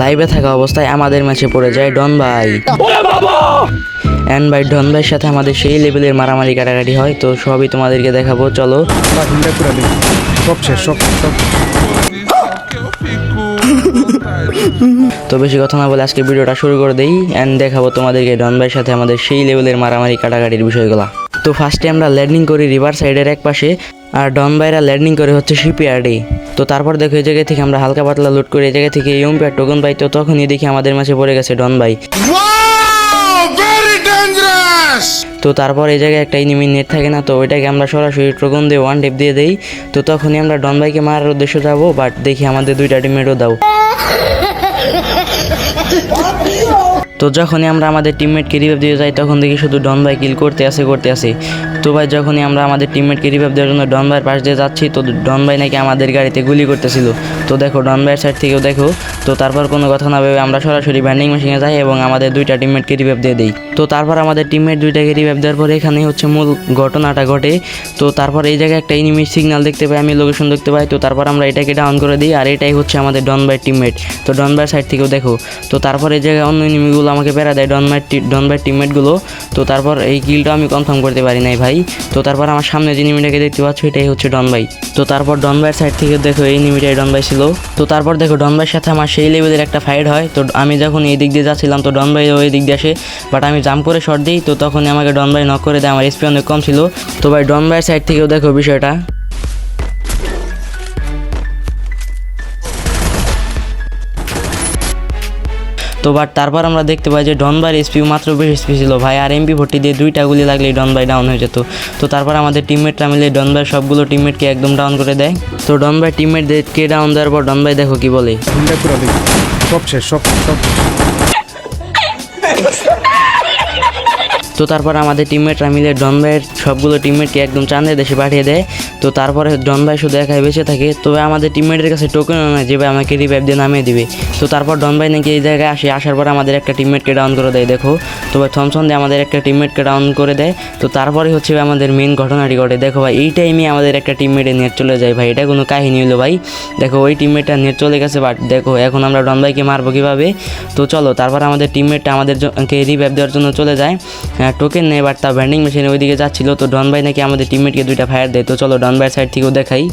লাইভে থাকা অবস্থায় আমাদের ম্যাচে পড়ে যায় ডন ভাই। অ্যান্ড ভাই ডন ভাইয়ের সাথে আমাদের সেই লেভেলের মারামারি কাটাকাটি হয় তো সবই তোমাদেরকে দেখাবো চলো। বাহ হিন্দা কুড়ালি সব শেষ সব সব। তো বেশি কথা না বলে আজকে ভিডিওটা শুরু করে দেই অ্যান্ড দেখাবো তোমাদেরকে ডন ভাইয়ের সাথে আমাদের সেই লেভেলের মারামারি কাটাকাটির বিষয়গুলো। তো ফার্স্টে আমরা ল্যান্ডিং করি রিভার সাইডের এক পাশে আর ডন ভাইরা ল্যান্ডিং করে হচ্ছে শিপইয়ার্ডে তো তারপর দেখো এই জায়গা থেকে আমরা হালকা পাতলা লুট করে এই জায়গা থেকে ইউম্পিয়ার টোকন পাই তো তখনই দেখি আমাদের মাঝে পড়ে গেছে ডন ভাই। তো তারপর এই জায়গায় একটা এনিমি নেট থাকে না তো ওইটাকে আমরা সরাসরি টোকন দিয়ে ওয়ান টেপ দিয়ে দেই। তো তখনই আমরা ডন ভাইকে মারার উদ্দেশ্যে যাব বাট দেখি আমাদের দুইটা টিমেটও দাও। তো যখনই আমরা আমাদের টিমমেটকে রিভাইভ দিয়ে যাই, তখন দেখি শুধু ডন ভাই কিল করতে আসে করতে আসে তো ভাই, যখনই আমরা আমাদের টিমমেটকে রিভাইভ দেওয়ার জন্য ডন ভাইয়ের পাশ দিয়ে যাচ্ছি, তো ডন ভাই নাকি আমাদের গাড়িতে গুলি করতেছিল। তো দেখো ডন ভাইয়ের সাইড থেকেও দেখো, তো তারপর কোনো কথা না ভেবে আমরা সরাসরি ব্যান্ডিং মেশিনে যাই এবং আমাদের দুইটা টিমমেটকে রিভাইভ দিয়ে দিই। তো তারপর আমাদের টিমমেট দুইটাকে রিভাইভ দেওয়ার পরে এখানে হচ্ছে মূল ঘটনাটা ঘটে। তো তারপর এই জায়গায় একটা এনিমি সিগন্যাল দেখতে পাই, আমি লোকেশন দেখতে পাই। তো তারপর আমরা এটাকে ডাউন করে দিই, আর এটাই হচ্ছে আমাদের ডন বাই টিমমেট তো ডন বাই সাইড থেকেও দেখো, তো তারপর এই জায়গায় অন্য এনিমিগুলো আমাকে বেড়া দেয় ডন বাই ডন বাই টিমমেটগুলো তো তারপর এই কিলটা আমি কনফার্ম করতে পারি নাই ভাই। তো তারপর আমার সামনে যে নিমিটাকে দেখতে পাচ্ছ, এটাই হচ্ছে ডন বাই তো তারপর ডন বাইয়ের সাইড থেকে দেখো এই এনিমিটাই ডন বাই ছিল। তো তারপর দেখো ডন বাইয়ের সাথে আমার সেই লেভেলের একটা ফাইট হয়। তো আমি যখন এই দিক দিয়ে যাচ্ছিলাম, তো ডন বাই ওই দিক দিয়ে আসে। বাট আমি জাম্প করে শট দিই, তো তখনই আমাকে ডন বাই নক করে দেয়। আমার স্পি অনেক কম ছিল। তো ভাই ডন বাইয়ের সাইড থেকেও দেখো বিষয়টা। তো বাট তারপর আমরা দেখতে পাই যে ডনবার এসপি মাত্র বেশ এসপি ছিল। ভাই আর এমপি ভর্তি দিয়ে দুইটা গুলি লাগলেই ডনবাই ডাউন হয়ে যেত। তো তারপর আমাদের টিমমেটরা মিলে ডনবাই সবগুলো টিমমেটকে একদম ডাউন করে দেয়। তো ডনবাই টিমমেটদেরকে ডাউন দেওয়ার পর ডনবাই দেখো কি বলে। সব শেষ সব সব তো তারপর আমাদের টিমমেটরা মিলে ডন ভাইয়ের সবগুলো টিমমেটকে একদম চাঁদের দেশে পাঠিয়ে দেয়। তো তারপরে ডন ভাই শুধু একাই বেঁচে থাকে, তবে আমাদের টিমমেটের কাছে টোকেন নয় যে ভাই আমাকে রিভাইভ দিয়ে নামিয়ে দিবে। তো তারপর ডন ভাই নাকি এই জায়গায় আসে, আসার পর আমাদের একটা টিমমেটকে ডাউন করে দেয়, দেখো। তো ভাই থমসন দিয়ে আমাদের একটা টিমমেটকে ডাউন করে দেয়। তো তারপরে হচ্ছে আমাদের মেন ঘটনাটি ঘটে। দেখো ভাই, এই টাইমে আমাদের একটা টিমমেটে নেট চলে যায় ভাই, এটা কোনো কাহিনী হলো ভাই। দেখো, ওই টিমমেটটা নেট চলে গেছে বাট দেখো, এখন আমরা ডন ভাইকে মারবো কীভাবে? তো চলো, তারপর আমাদের টিমমেটটা আমাদেরকে রিভাইভ দেওয়ার জন্য চলে যায়। টোকেন নেই বাট তা ব্যান্ডিং মেশিনে ওইদিকে যাচ্ছিল। তো ডন ভাই নাকি আমাদের টিমমেটকে দুইটা ফায়ার দেয়। তো চলো, ডন ভাইয়ের সাইড থেকেও দেখাই।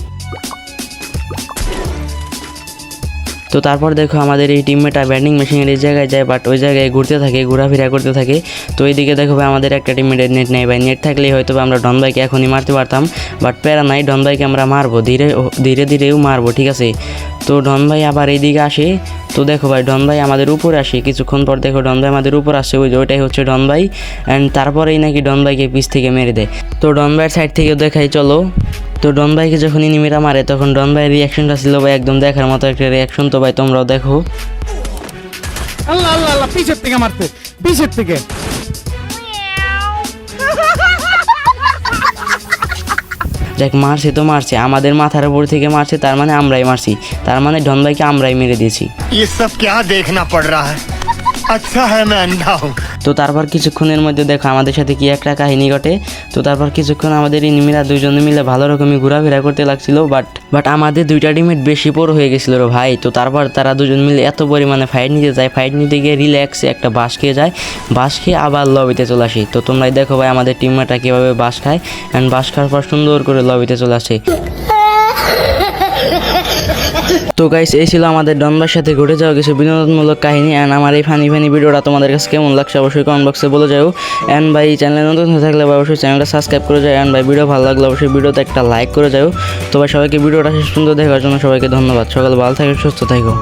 তো তারপর দেখো আমাদের এই টিমমেটটা ব্যান্ডিং মেশিনের এই জায়গায় যায় বাট ওই জায়গায় ঘুরতে থাকে, ঘোরাফেরা করতে থাকে। তো এইদিকে দেখো ভাই, আমাদের একটা টিমমেটের নেট নেই ভাই। নেট থাকলেই হয়তো আমরা ডন বাইকে এখনই মারতে পারতাম বাট প্যারা নাই ডন বাইকে আমরা মারবো, ধীরে ধীরে ধীরেও মারবো, ঠিক আছে? তো ডন ভাই আবার এইদিকে আসে। তো দেখো ভাই ডন ভাই আমাদের উপরে আসে। কিছুক্ষণ পর দেখো ডন ভাই আমাদের উপর আসে, ওই যে ওইটাই হচ্ছে ডন ভাই অ্যান্ড তারপরেই নাকি ডন ভাইকে পিছ থেকে মেরে দেয়। তো ডন ভাইয়ের সাইড থেকেও দেখাই, চলো। তো ডন ভাইকে যখন ইনিমিরা মারে তখন ডন ভাইয়ের রিয়াকশনটা ছিল ভাই একদম দেখার মতো একটা রিয়াকশন তো ভাই তোমরাও দেখো আল্লাহ আল্লাহ আল্লাহ পিছের থেকে মারতে পিছের থেকে দেখ মারছে তো মারছে আমাদের মাথার উপর থেকে মারছে তার মানে আমরাই মারছি তার মানে ডন ভাইকে আমরাই মেরে দিয়েছি ये सब क्या देखना पड़ रहा है আচ্ছা হ্যাঁ ম্যান দাও। তো তারপর কিছুক্ষণের মধ্যে দেখো আমাদের সাথে কি একটা কাহিনী ঘটে। তো তারপর কিছুক্ষণ আমাদের ইনিমিরা দুজনে মিলে ভালো রকমই ঘোরাফেরা করতে লাগছিল বাট বাট আমাদের দুইটা টিমের বেশি পর হয়ে গেছিল রে ভাই। তো তারপর তারা দুজন মিলে এত পরিমাণে ফাইট নিতে যায়। ফাইট নিতে গিয়ে রিল্যাক্সে একটা বাস খেয়ে যায়। বাস খেয়ে আবার লবিতে চলে আসে। তো তোমরাই দেখো ভাই আমাদের টিমমেটরা কীভাবে বাস খায়। অ্যান্ড বাস খাওয়ার পর সুন্দর করে লবিতে চলে আসে। তো গাইস এই ছিল আমাদের ডনবার সাথে ঘটে যাওয়া কিছু বিনোদনমূলক কাহিনী অ্যান্ড আমার এই ফানি ফানি ভিডিওটা তোমাদের কাছে কেমন লাগছে অবশ্যই কমেন্ট বক্সে বলে যাও। অ্যান্ড ভাই চ্যানেলে নতুন হয়ে থাকলে অবশ্যই চ্যানেলটা সাবস্ক্রাইব করে যাও অ্যান্ড ভাই ভিডিও ভালো লাগলে অবশ্যই ভিডিওতে একটা লাইক করে যাও। তো ভাই, সবাইকে ভিডিওটা শেষ পর্যন্ত দেখার জন্য সবাইকে ধন্যবাদ। সকাল ভালো থাকে, সুস্থ থাকো।